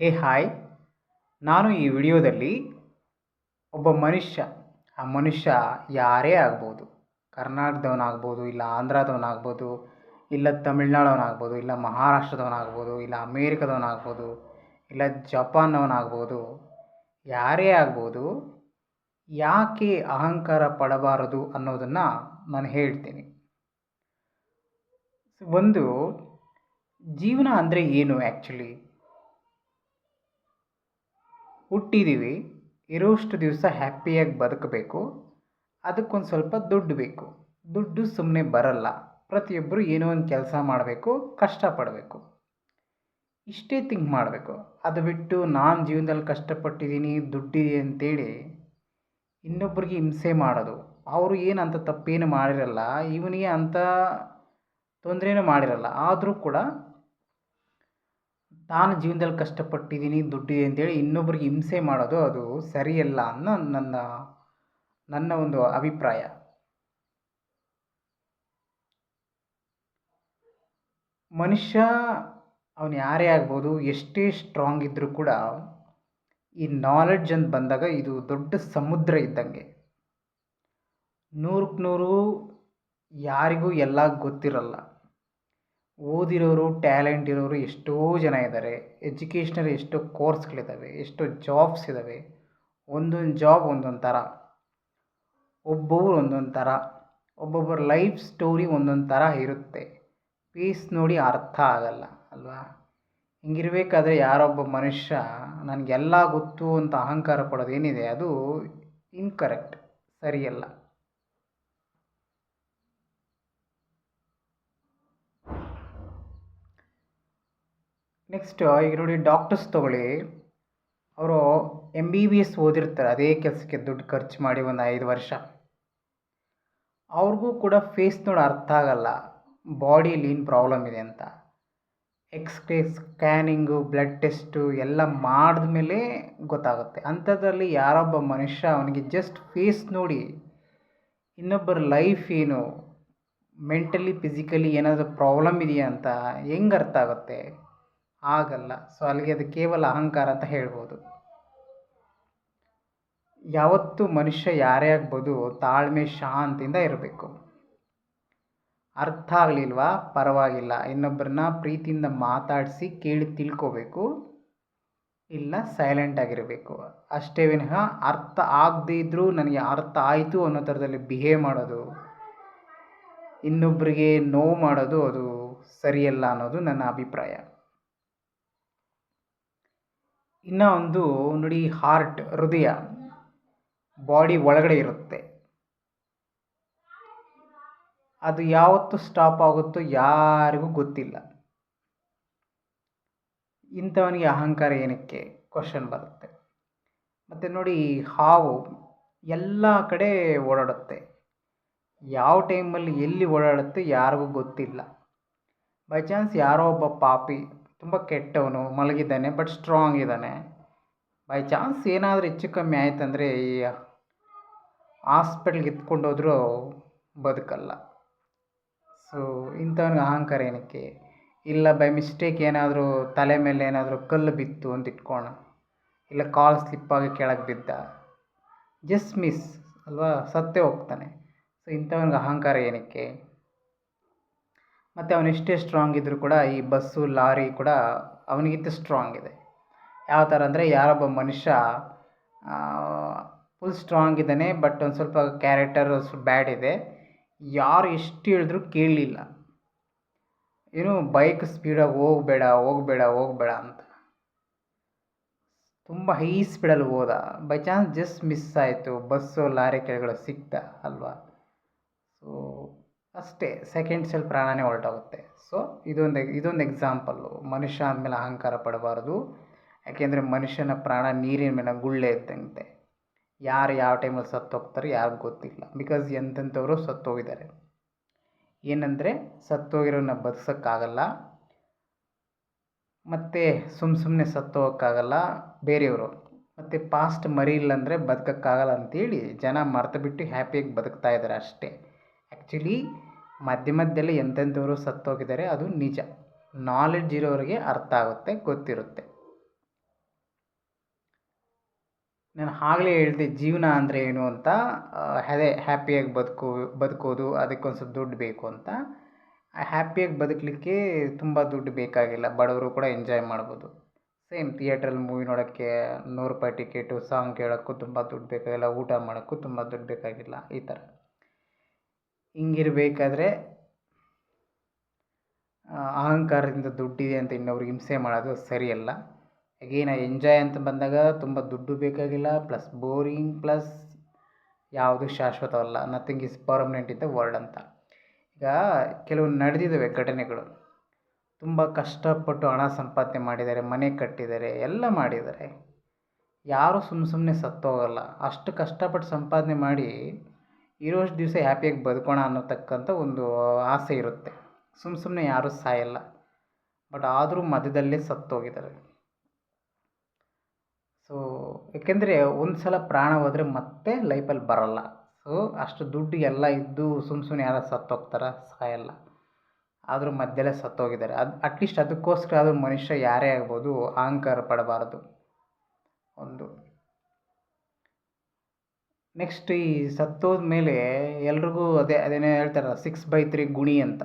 ಹೇ hi. ನಾನು ಈ ವಿಡಿಯೋದಲ್ಲಿ ಒಬ್ಬ ಮನುಷ್ಯ. ಆ ಮನುಷ್ಯ ಯಾರೇ ಆಗ್ಬೋದು. ಕರ್ನಾಟಕದವನಾಗ್ಬೋದು, ಇಲ್ಲ ಆಂಧ್ರದವನಾಗ್ಬೋದು, ಇಲ್ಲ ತಮಿಳ್ನಾಡವನಾಗ್ಬೋದು, ಇಲ್ಲ ಮಹಾರಾಷ್ಟ್ರದವನಾಗ್ಬೋದು, ಇಲ್ಲ ಅಮೇರಿಕದವನಾಗ್ಬೋದು, ಇಲ್ಲ ಜಪಾನ್ನವನಾಗ್ಬೋದು ಯಾರೇ ಆಗ್ಬೋದು, ಯಾಕೆ ಅಹಂಕಾರ ಪಡಬಾರದು ಅನ್ನೋದನ್ನು ನಾನು ಹೇಳ್ತೀನಿ. ಒಂದು, ಜೀವನ ಅಂದರೆ ಏನು ಆ್ಯಕ್ಚುಲಿ ಹುಟ್ಟಿದ್ದೀವಿ ಇರೋಷ್ಟು ದಿವಸ ಹ್ಯಾಪಿಯಾಗಿ ಬದುಕಬೇಕು. ಅದಕ್ಕೊಂದು ಸ್ವಲ್ಪ ದುಡ್ಡು ಬೇಕು. ದುಡ್ಡು ಸುಮ್ಮನೆ ಬರಲ್ಲ. ಪ್ರತಿಯೊಬ್ಬರು ಏನೋ ಒಂದು ಕೆಲಸ ಮಾಡಬೇಕು, ಕಷ್ಟಪಡಬೇಕು. ಇಷ್ಟೇ ಥಿಂಕ್ ಮಾಡಬೇಕು. ಅದು ಬಿಟ್ಟು ನಾನು ಜೀವನದಲ್ಲಿ ಕಷ್ಟಪಟ್ಟಿದ್ದೀನಿ, ದುಡ್ಡಿದೆ ಅಂತೇಳಿ ಇನ್ನೊಬ್ರಿಗೆ ಹಿಂಸೆ ಮಾಡೋದು. ಅವರು ಏನಂತ ತಪ್ಪೇನು ಮಾಡಿರಲ್ಲ, ಇವನಿಗೆ ಅಂಥ ತೊಂದರೆನೂ ಮಾಡಿರಲ್ಲ. ಆದರೂ ಕೂಡ ತಾನು ಜೀವನದಲ್ಲಿ ಕಷ್ಟಪಟ್ಟಿದ್ದೀನಿ, ದುಡ್ಡಿದೆ ಅಂತೇಳಿ ಇನ್ನೊಬ್ರಿಗೆ ಹಿಂಸೆ ಮಾಡೋದು ಅದು ಸರಿಯಲ್ಲ ಅನ್ನೋ ನನ್ನ ನನ್ನ ಒಂದು ಅಭಿಪ್ರಾಯ. ಮನುಷ್ಯ ಅವನು ಯಾರೇ ಆಗ್ಬೋದು, ಎಷ್ಟೇ ಸ್ಟ್ರಾಂಗ್ ಇದ್ದರೂ ಕೂಡ ಈ ನಾಲೆಡ್ಜ್ ಅಂತ ಬಂದಾಗ ಇದು ದೊಡ್ಡ ಸಮುದ್ರ ಇದ್ದಂಗೆ. ನೂರಕ್ಕೆ ನೂರು ಯಾರಿಗೂ ಎಲ್ಲ ಗೊತ್ತಿರಲ್ಲ. ಓದಿರೋರು, ಟ್ಯಾಲೆಂಟ್ ಇರೋರು ಎಷ್ಟೋ ಜನ ಇದ್ದಾರೆ ಎಜುಕೇಷ್ನಲ್ಲಿ ಎಷ್ಟೋ ಕೋರ್ಸ್ಗಳಿದ್ದಾವೆ ಎಷ್ಟೋ ಜಾಬ್ಸ್ ಇದ್ದಾವೆ ಒಂದೊಂದು ಜಾಬ್ ಒಂದೊಂದು ಥರ. ಒಬ್ಬೊಬ್ರು ಒಂದೊಂದು ಥರ. ಒಬ್ಬೊಬ್ಬರ ಲೈಫ್ ಸ್ಟೋರಿ ಒಂದೊಂದು ಥರ ಇರುತ್ತೆ. ಪೀಸ್ ನೋಡಿ ಅರ್ಥ ಆಗಲ್ಲ, ಅಲ್ವಾ? ಹಿಂಗಿರ್ಬೇಕಾದ್ರೆ ಯಾರೊಬ್ಬ ಮನುಷ್ಯ, ನನಗೆಲ್ಲ ಗೊತ್ತು ಅಂತ ಅಹಂಕಾರ ಪಡೋದೇನಿದೆ ಅದು ಇನ್ಕರೆಕ್ಟ್ ಸರಿಯಲ್ಲ. ನೆಕ್ಸ್ಟ್ ಈಗ ನೋಡಿ ಡಾಕ್ಟರ್ಸ್ ತೊಗೊಳ್ಳಿ. ಅವರು ಎಂ ಬಿ ಬಿ ಎಸ್ ಓದಿರ್ತಾರೆ, ಅದೇ ಕೆಲಸಕ್ಕೆ ದುಡ್ಡು ಖರ್ಚು ಮಾಡಿ ಒಂದು ಐದು ವರ್ಷ. ಅವ್ರಿಗೂ ಕೂಡ ಫೇಸ್ ನೋಡಿ ಅರ್ಥ ಆಗಲ್ಲ ಬಾಡಿಯಲ್ಲಿ ಏನು ಪ್ರಾಬ್ಲಮ್ ಇದೆ ಅಂತ. ಎಕ್ಸ್ರೇ ಸ್ಕ್ಯಾನಿಂಗು ಬ್ಲಡ್ ಟೆಸ್ಟು ಎಲ್ಲ ಮಾಡಿದ್ಮೇಲೆ ಗೊತ್ತಾಗುತ್ತೆ. ಅಂಥದ್ರಲ್ಲಿ ಯಾರೊಬ್ಬ ಮನುಷ್ಯ ಅವನಿಗೆ ಜಸ್ಟ್ ಫೇಸ್ ನೋಡಿ ಇನ್ನೊಬ್ಬರ ಲೈಫ್ ಏನು ಮೆಂಟಲಿ ಫಿಸಿಕಲಿ ಏನಾದರೂ ಪ್ರಾಬ್ಲಮ್ ಇದೆಯಾ ಅಂತ ಹೆಂಗೆ ಅರ್ಥ ಆಗುತ್ತೆ? ಆಗಲ್ಲ. ಸೊ ಅಲ್ಲಿಗೆ ಅದು ಕೇವಲ ಅಹಂಕಾರ ಅಂತ ಹೇಳ್ಬೋದು. ಯಾವತ್ತೂ ಮನುಷ್ಯ ಯಾರೇ ಆಗ್ಬೋದು ತಾಳ್ಮೆ ಶಾಂತಿಯಿಂದ ಇರಬೇಕು. ಅರ್ಥ ಆಗಲಿಲ್ವಾ? ಪರವಾಗಿಲ್ಲ. ಇನ್ನೊಬ್ಬರನ್ನ ಪ್ರೀತಿಯಿಂದ ಮಾತಾಡಿಸಿ ಕೇಳಿ ತಿಳ್ಕೋಬೇಕು. ಇಲ್ಲ ಸೈಲೆಂಟ್ ಆಗಿರಬೇಕು. ಅಷ್ಟೇ ವಿನಃ ಅರ್ಥ ಆಗದೇ ಇದ್ದರೂ ನನಗೆ ಅರ್ಥ ಆಯಿತು ಅನ್ನೋ ಥರದಲ್ಲಿ ಬಿಹೇವ್ ಮಾಡೋದು ಇನ್ನೊಬ್ಬರಿಗೆ ನೋವು ಮಾಡೋದು ಅದು ಸರಿಯಲ್ಲ ಅನ್ನೋದು ನನ್ನ ಅಭಿಪ್ರಾಯ. ಇನ್ನು ಒಂದು ನೋಡಿ ಹಾರ್ಟ್ ಹೃದಯ ಬಾಡಿ ಒಳಗಡೆ ಇರುತ್ತೆ. ಅದು ಯಾವತ್ತು ಸ್ಟಾಪ್ ಆಗುತ್ತೋ ಯಾರಿಗೂ ಗೊತ್ತಿಲ್ಲ. ಇಂಥವನಿಗೆ ಅಹಂಕಾರ ಏನಕ್ಕೆ? ಕ್ವಶನ್ ಬರುತ್ತೆ. ಮತ್ತು ನೋಡಿ ಹಾವು ಎಲ್ಲ ಕಡೆ ಓಡಾಡುತ್ತೆ. ಯಾವ ಟೈಮಲ್ಲಿ ಎಲ್ಲಿ ಓಡಾಡುತ್ತೆ ಯಾರಿಗೂ ಗೊತ್ತಿಲ್ಲ. ಬೈ ಚಾನ್ಸ್ ಯಾರೋ ಒಬ್ಬ ಪಾಪಿ ತುಂಬ ಕೆಟ್ಟವನು, ಮಲಗಿದ್ದಾನೆ ಬಟ್ ಸ್ಟ್ರಾಂಗ್ ಇದ್ದಾನೆ. ಬೈ ಚಾನ್ಸ್ ಏನಾದರೂ ಹೆಚ್ಚು ಕಮ್ಮಿ ಆಯ್ತಂದರೆ ಈ ಹಾಸ್ಪಿಟ್ಲ್ಗೆ ಎತ್ಕೊಂಡು ಹೋದರೂ ಬದುಕಲ್ಲ. ಸೊ ಇಂಥವ್ನಿಗೆ ಅಹಂಕಾರ ಏನಕ್ಕೆ? ಇಲ್ಲ ಬೈ ಮಿಸ್ಟೇಕ್ ಏನಾದರೂ ತಲೆ ಮೇಲೆ ಏನಾದರೂ ಕಲ್ಲು ಬಿತ್ತು ಅಂತ ಇಟ್ಕೋಣ ಇಲ್ಲ, ಕಾಲ್ ಸ್ಲಿಪ್ಪಾಗಿ ಕೆಳಗೆ ಬಿದ್ದ. ಜಸ್ಟ್ ಮಿಸ್ ಅಲ್ವಾ? ಸತ್ತೇ ಹೋಗ್ತಾನೆ. ಸೊ ಇಂಥವ್ನಿಗೆ ಅಹಂಕಾರ ಏನಕ್ಕೆ? ಮತ್ತು ಅವನೆಷ್ಟೇ ಸ್ಟ್ರಾಂಗ್ ಇದ್ದರೂ ಕೂಡ ಈ ಬಸ್ಸು, ಲಾರಿ ಕೂಡ ಅವನಿಗಿಂತ ಸ್ಟ್ರಾಂಗ್ ಇದೆ. ಯಾವ ಥರ ಅಂದರೆ ಯಾರೊಬ್ಬ ಮನುಷ್ಯ ಫುಲ್ ಸ್ಟ್ರಾಂಗ್ ಇದ್ದಾನೆ ಬಟ್ ಒಂದು ಸ್ವಲ್ಪ ಕ್ಯಾರೆಕ್ಟರ್ ಬ್ಯಾಡ್ ಇದೆ. ಯಾರು ಎಷ್ಟು ಹೇಳಿದ್ರು ಕೇಳಲಿಲ್ಲ. ಏನು ಬೈಕ್ ಸ್ಪೀಡಾಗಿ ಹೋಗಬೇಡ ಹೋಗಬೇಡ ಹೋಗಬೇಡ ಅಂತ. ತುಂಬ ಹೈ ಸ್ಪೀಡಲ್ಲಿ ಹೋದ. ಬೈ ಚಾನ್ಸ್ ಜಸ್ಟ್ ಮಿಸ್ ಆಯಿತು. ಬಸ್ಸು, ಲಾರಿ ಕೆಳಗಡೆ ಸಿಕ್ತ ಅಲ್ವಾ? ಸೊ ಅಷ್ಟೇ ಸೆಕೆಂಡ್ಸಲ್ಲಿ ಪ್ರಾಣನೇ ಹೊರಟೋಗುತ್ತೆ. ಸೊ ಇದೊಂದು ಇದೊಂದು ಎಕ್ಸಾಂಪಲ್ಲು ಮನುಷ್ಯ ಅಂದಮೇಲೆ ಅಹಂಕಾರ ಪಡಬಾರ್ದು. ಯಾಕೆಂದರೆ ಮನುಷ್ಯನ ಪ್ರಾಣ ನೀರಿನ ಮೇಲೆ ಗುಳ್ಳೆ ಇದ್ದಂತೆ. ಯಾರು ಯಾವ ಟೈಮಲ್ಲಿ ಸತ್ತೋಗ್ತಾರೆ ಯಾರಿಗೂ ಗೊತ್ತಿಲ್ಲ. ಬಿಕಾಸ್ ಎಂತೆಂಥವರು ಸತ್ತೋಗಿದ್ದಾರೆ ಏನಂದರೆ ಸತ್ತೋಗಿರೋನ ಬದುಕೋಕ್ಕಾಗಲ್ಲ. ಮತ್ತು ಸುಮ್ಮ ಸುಮ್ಮನೆ ಸತ್ತೋಗೋಕ್ಕಾಗಲ್ಲ ಬೇರೆಯವರು. ಮತ್ತು ಪಾಸ್ಟ್ ಮರಿಯಿಲ್ಲ ಅಂದರೆ ಬದುಕೋಕ್ಕಾಗಲ್ಲ ಅಂತೇಳಿ ಜನ ಮರ್ತು ಬಿಟ್ಟು ಹ್ಯಾಪಿಯಾಗಿ ಬದುಕ್ತಾ ಇದ್ದಾರೆ ಅಷ್ಟೇ. ಆ್ಯಕ್ಚುಲಿ ಮಧ್ಯ ಮಧ್ಯದಲ್ಲಿ ಎಂತೆಂಥವರು ಸತ್ತೋಗಿದ್ದಾರೆ ಅದು ನಿಜ. ನಾಲೆಡ್ಜ್ ಇರೋರಿಗೆ ಅರ್ಥ ಆಗುತ್ತೆ, ಗೊತ್ತಿರುತ್ತೆ. ನಾನು ಆಗಲೇ ಹೇಳಿದೆ, ಜೀವನ ಅಂದರೆ ಏನು ಅಂತ ಅದೇ ಹ್ಯಾಪಿಯಾಗಿ ಬದುಕು, ಬದುಕೋದು ಅದಕ್ಕೊಂದು ಸ್ವಲ್ಪ ದುಡ್ಡು ಬೇಕು ಅಂತ. ಹ್ಯಾಪಿಯಾಗಿ ಬದುಕಲಿಕ್ಕೆ ತುಂಬ ದುಡ್ಡು ಬೇಕಾಗಿಲ್ಲ, ಬಡವರು ಕೂಡ ಎಂಜಾಯ್ ಮಾಡ್ಬೋದು. ಸೇಮ್ ಥಿಯೇಟ್ರಲ್ಲಿ ಮೂವಿ ನೋಡೋಕ್ಕೆ ನೂರು ರೂಪಾಯಿ ಟಿಕೆಟು ಸಾಂಗ್ ಕೇಳೋಕ್ಕೂ ತುಂಬ ದುಡ್ಡು ಬೇಕಾಗಿಲ್ಲ, ಊಟ ಮಾಡೋಕ್ಕೂ ತುಂಬ ದುಡ್ಡು ಬೇಕಾಗಿಲ್ಲ, ಈ ಥರ. ಹಿಂಗಿರಬೇಕಾದ್ರೆ ಅಹಂಕಾರದಿಂದ ದುಡ್ಡಿದೆ ಅಂತ ಇನ್ನೊಬ್ರಿಗೆ ಹಿಂಸೆ ಮಾಡೋದು ಸರಿಯಲ್ಲ. ಅಗೇನ್ ಎಂಜಾಯ್ ಅಂತ ಬಂದಾಗ ತುಂಬ ದುಡ್ಡು ಬೇಕಾಗಿಲ್ಲ, ಪ್ಲಸ್ ಬೋರಿಂಗ್, ಪ್ಲಸ್ ಯಾವುದು ಶಾಶ್ವತವಲ್ಲ. Nothing is permanent in the world ಅಂತ. ಈಗ ಕೆಲವು ನಡೆದಿದ್ದಾವೆ ಘಟನೆಗಳು. ತುಂಬ ಕಷ್ಟಪಟ್ಟು ಹಣ ಸಂಪಾದನೆ ಮಾಡಿದ್ದಾರೆ, ಮನೆ ಕಟ್ಟಿದ್ದಾರೆ, ಎಲ್ಲ ಮಾಡಿದ್ದಾರೆ. ಯಾರೂ ಸುಮ್ಮ ಸುಮ್ಮನೆ ಸತ್ತೋಗಲ್ಲ. ಅಷ್ಟು ಕಷ್ಟಪಟ್ಟು ಸಂಪಾದನೆ ಮಾಡಿ ಇರೋಷ್ಟು ದಿವಸ ಹ್ಯಾಪಿಯಾಗಿ ಬದುಕೋಣ ಅನ್ನೋತಕ್ಕಂಥ ಒಂದು ಆಸೆ ಇರುತ್ತೆ. ಸುಮ್ಮ ಸುಮ್ಮನೆ ಯಾರೂ ಸಾಯಲ್ಲ. ಬಟ್ ಆದರೂ ಮಧ್ಯದಲ್ಲೇ ಸತ್ತೋಗಿದ್ದಾರೆ. ಸೊ ಏಕೆಂದರೆ ಒಂದು ಸಲ ಪ್ರಾಣ ಹೋದರೆ ಮತ್ತೆ ಲೈಫಲ್ಲಿ ಬರಲ್ಲ. ಸೊ ಅಷ್ಟು ದುಡ್ಡು ಎಲ್ಲ ಇದ್ದು ಸುಮ್ ಸುಮ್ಮನೆ ಯಾರು ಸತ್ತೋಗ್ತಾರ, ಸಾಯಲ್ಲ. ಆದರೂ ಮಧ್ಯದಲ್ಲೇ ಸತ್ತೋಗಿದ್ದಾರೆ. ಅದು ಅಟ್ಲೀಸ್ಟ್ ಅದಕ್ಕೋಸ್ಕರ ಆದರೂ ಮನುಷ್ಯ ಯಾರೇ ಆಗ್ಬೋದು, ಅಹಂಕಾರ ಪಡಬಾರ್ದು. ಒಂದು. ನೆಕ್ಸ್ಟ್ ಈ ಸತ್ತೋದ ಮೇಲೆ ಎಲ್ರಿಗೂ ಅದೇ, ಅದೇನೇ ಹೇಳ್ತಾರಲ್ಲ ಸಿಕ್ಸ್ ಬೈ ತ್ರೀ ಗುಣಿ ಅಂತ.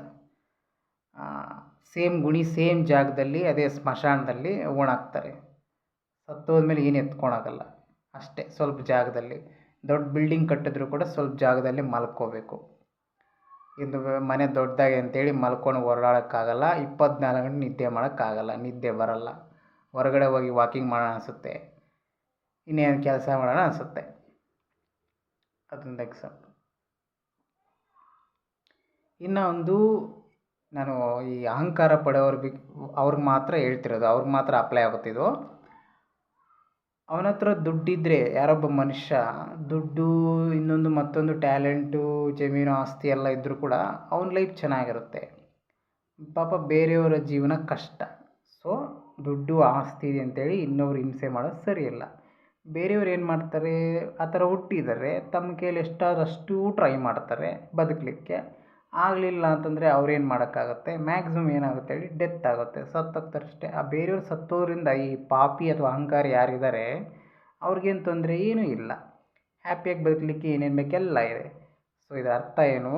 ಸೇಮ್ ಗುಣಿ ಸೇಮ್ ಜಾಗದಲ್ಲಿ ಅದೇ ಸ್ಮಶಾನದಲ್ಲಿ ಓಣಾಕ್ತಾರೆ. ಸತ್ತೋದ್ಮೇಲೆ ಏನು ಎತ್ಕೊಳಕಲ್ಲ ಅಷ್ಟೇ, ಸ್ವಲ್ಪ ಜಾಗದಲ್ಲಿ. ದೊಡ್ಡ ಬಿಲ್ಡಿಂಗ್ ಕಟ್ಟಿದ್ರು ಕೂಡ ಸ್ವಲ್ಪ ಜಾಗದಲ್ಲಿ ಮಲ್ಕೋಬೇಕು. ಇದು ಮನೆ ದೊಡ್ಡದಾಗಿ ಅಂತೇಳಿ ಮಲ್ಕೊಂಡು ಓಡಾಡೋಕ್ಕಾಗಲ್ಲ. ಇಪ್ಪತ್ನಾಲ್ಕು ಗಂಟೆ ನಿದ್ದೆ ಮಾಡೋಕ್ಕಾಗಲ್ಲ. ನಿದ್ದೆ ಬರಲ್ಲ. ಹೊರಗಡೆ ಹೋಗಿ ವಾಕಿಂಗ್ ಮಾಡೋಣ ಅನಿಸುತ್ತೆ. ಇನ್ನೇನು ಕೆಲಸ ಮಾಡೋಣ ಅನಿಸುತ್ತೆ. ಅದೊಂದು ಎಕ್ಸಾಂಪಲ್ ಇನ್ನು ಒಂದು ನಾನು ಈ ಅಹಂಕಾರ ಪಡೋರು ಬಿ, ಅವ್ರಿಗೆ ಮಾತ್ರ ಹೇಳ್ತಿರೋದು, ಅವ್ರಿಗೆ ಮಾತ್ರ ಅಪ್ಲೈ ಆಗುತ್ತಿದ್ದು ಅವನ ಹತ್ರ ದುಡ್ಡಿದ್ದರೆ ಯಾರೊಬ್ಬ ಮನುಷ್ಯ, ದುಡ್ಡು, ಇನ್ನೊಂದು ಮತ್ತೊಂದು ಟ್ಯಾಲೆಂಟು ಜಮೀನು, ಆಸ್ತಿ ಎಲ್ಲ ಇದ್ದರೂ ಕೂಡ ಅವನ ಲೈಫ್ ಚೆನ್ನಾಗಿರುತ್ತೆ. ಪಾಪ ಬೇರೆಯವರ ಜೀವನ ಕಷ್ಟ. ಸೊ ದುಡ್ಡು, ಆಸ್ತಿ ಇದೆ ಅಂತೇಳಿ ಇನ್ನೊಬ್ರು ಹಿಂಸೆ ಮಾಡೋದು ಸರಿಯಲ್ಲ. ಬೇರೆಯವ್ರು ಏನು ಮಾಡ್ತಾರೆ, ಆ ಥರ ಹುಟ್ಟಿದ್ದಾರೆ ತಮ್ಮ ಕೈಯಲ್ಲಿ ಎಷ್ಟಾದಷ್ಟು ಟ್ರೈ ಮಾಡ್ತಾರೆ ಬದುಕಲಿಕ್ಕೆ. ಆಗಲಿಲ್ಲ ಅಂತಂದರೆ ಅವ್ರೇನು ಮಾಡೋಕ್ಕಾಗತ್ತೆ? ಮ್ಯಾಕ್ಸಿಮಮ್ ಏನಾಗುತ್ತೆ ಹೇಳಿ ಡೆತ್ ಆಗುತ್ತೆ. ಸತ್ತೋಗ್ತಾರೆ ಅಷ್ಟೇ ಆ ಬೇರೆಯವ್ರು ಸತ್ತೋದ್ರಿಂದ ಈ ಪಾಪಿ ಅಥವಾ ಅಹಂಕಾರ ಯಾರಿದ್ದಾರೆ, ಅವ್ರಿಗೇನು ತೊಂದರೆ ಏನೂ ಇಲ್ಲ. ಹ್ಯಾಪಿಯಾಗಿ ಬದುಕಲಿಕ್ಕೆ ಏನೇನು ಬೇಕೆಲ್ಲ ಇದೆ. ಸೊ ಇದರ ಅರ್ಥ ಏನು?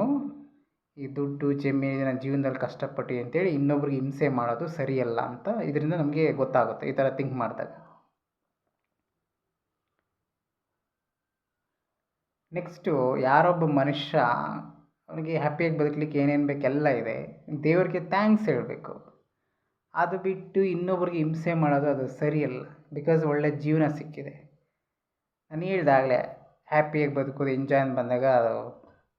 ಈ ದುಡ್ಡು ಜಮೀನಿನ ಜೀವನದಲ್ಲಿ ಕಷ್ಟಪಟ್ಟು ಅಂತೇಳಿ ಇನ್ನೊಬ್ರಿಗೆ ಹಿಂಸೆ ಮಾಡೋದು ಸರಿಯಲ್ಲ ಅಂತ ಇದರಿಂದ ನಮಗೆ ಗೊತ್ತಾಗುತ್ತೆ ಈ ಥರ ಥಿಂಕ್ ಮಾಡಿದಾಗ. ನೆಕ್ಸ್ಟು ಯಾರೊಬ್ಬ ಮನುಷ್ಯ ಅವನಿಗೆ ಹ್ಯಾಪಿಯಾಗಿ ಬದುಕಲಿಕ್ಕೆ ಏನೇನು ಬೇಕೆಲ್ಲ ಇದೆ ದೇವರಿಗೆ ಥ್ಯಾಂಕ್ಸ್ ಹೇಳಬೇಕು. ಅದು ಬಿಟ್ಟು ಇನ್ನೊಬ್ರಿಗೆ ಹಿಂಸೆ ಮಾಡೋದು ಅದು ಸರಿಯಲ್ಲ ಬಿಕಾಸ್ ಒಳ್ಳೆ ಜೀವನ ಸಿಕ್ಕಿದೆ. ನಾನು ಹೇಳ್ದಾಗಲೇ ಹ್ಯಾಪಿಯಾಗಿ ಬದುಕೋದು ಎಂಜಾಯ್ ಅಂತ ಬಂದಾಗ ಅದು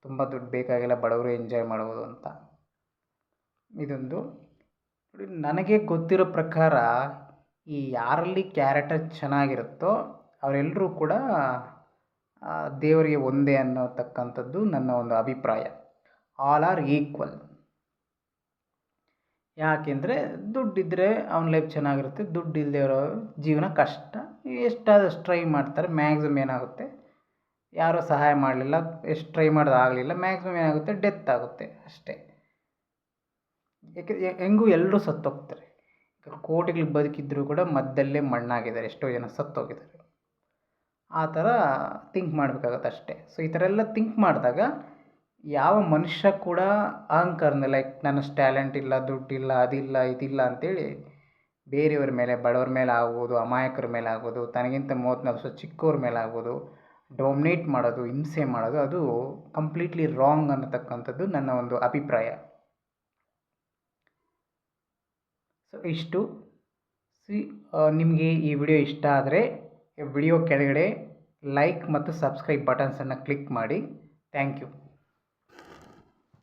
ತುಂಬ ದುಡ್ಡು ಬೇಕಾಗಿಲ್ಲ, ಬಡವರು ಎಂಜಾಯ್ ಮಾಡ್ಬೋದು ಅಂತ. ಇದೊಂದು. ನೋಡಿ, ನನಗೆ ಗೊತ್ತಿರೋ ಪ್ರಕಾರ ಈ ಯಾರಲ್ಲಿ ಕ್ಯಾರೆಕ್ಟರ್ ಚೆನ್ನಾಗಿರುತ್ತೋ, ಅವರೆಲ್ಲರೂ ಕೂಡ ದೇವರಿಗೆ ಒಂದೇ ಅನ್ನೋತಕ್ಕಂಥದ್ದು ನನ್ನ ಒಂದು ಅಭಿಪ್ರಾಯ. ಆಲ್ ಆರ್ ಈಕ್ವಲ್ ಯಾಕೆಂದರೆ ದುಡ್ಡಿದ್ದರೆ ಅವ್ನ ಲೈಫ್ ಚೆನ್ನಾಗಿರುತ್ತೆ ದುಡ್ಡು ಇಲ್ಲದೆ ಜೀವನ ಕಷ್ಟ. ಎಷ್ಟಾದಷ್ಟು ಟ್ರೈ ಮಾಡ್ತಾರೆ ಮ್ಯಾಕ್ಸಿಮಮ್ ಏನಾಗುತ್ತೆ? ಯಾರೂ ಸಹಾಯ ಮಾಡಲಿಲ್ಲ, ಎಷ್ಟು ಟ್ರೈ ಮಾಡೋದು ಆಗಲಿಲ್ಲ ಮ್ಯಾಕ್ಸಿಮಮ್ ಏನಾಗುತ್ತೆ? ಡೆತ್ ಆಗುತ್ತೆ ಅಷ್ಟೇ. ಯಾಕೆ, ಹೆಂಗೂ ಎಲ್ಲರೂ ಸತ್ತೋಗ್ತಾರೆ. ಕೋಟಿಗಳು ಬದುಕಿದ್ದರೂ ಕೂಡ ಮದ್ದಲ್ಲೇ ಮಣ್ಣಾಗಿದ್ದಾರೆ, ಎಷ್ಟೋ ಜನ ಸತ್ತೋಗಿದ್ದಾರೆ. ಆ ಥರ ಥಿಂಕ್ ಮಾಡಬೇಕಾಗತ್ತೆ ಅಷ್ಟೇ. ಸೊ ಈ ಥರ ಎಲ್ಲ ಥಿಂಕ್ ಮಾಡಿದಾಗ ಯಾವ ಮನುಷ್ಯ ಕೂಡ ಅಹಂಕಾರನೇ ಲೈಕ್ ನನ್ನ ಟ್ಯಾಲೆಂಟ್ ಇಲ್ಲ, ದುಡ್ಡಿಲ್ಲ, ಅದಿಲ್ಲ, ಇದಿಲ್ಲ ಅಂತೇಳಿ ಬೇರೆಯವ್ರ ಮೇಲೆ, ಬಡವ್ರ ಮೇಲೆ ಆಗ್ಬೋದು, ಅಮಾಯಕರ ಮೇಲೆ ಆಗ್ಬೋದು, ತನಗಿಂತ ಮೂವತ್ತ್ನಾಲ್ಕು ವರ್ಷ ಚಿಕ್ಕವ್ರ ಮೇಲೆ ಆಗ್ಬೋದು ಡೊಮಿನೇಟ್ ಮಾಡೋದು, ಹಿಂಸೆ ಮಾಡೋದು, ಅದು ಕಂಪ್ಲೀಟ್ಲಿ ರಾಂಗ್ ಅನ್ನತಕ್ಕಂಥದ್ದು ನನ್ನ ಒಂದು ಅಭಿಪ್ರಾಯ. ಸೊ ಇಷ್ಟು. ಸಿ ನಿಮಗೆ ಈ ವಿಡಿಯೋ ಇಷ್ಟ ಆದರೆ ವಿಡಿಯೋ ಕೆಳಗಡೆ ಲೈಕ್ ಮತ್ತು ಸಬ್ಸ್ಕ್ರೈಬ್ ಬಟನ್ಸನ್ನು ಕ್ಲಿಕ್ ಮಾಡಿ. Thank you.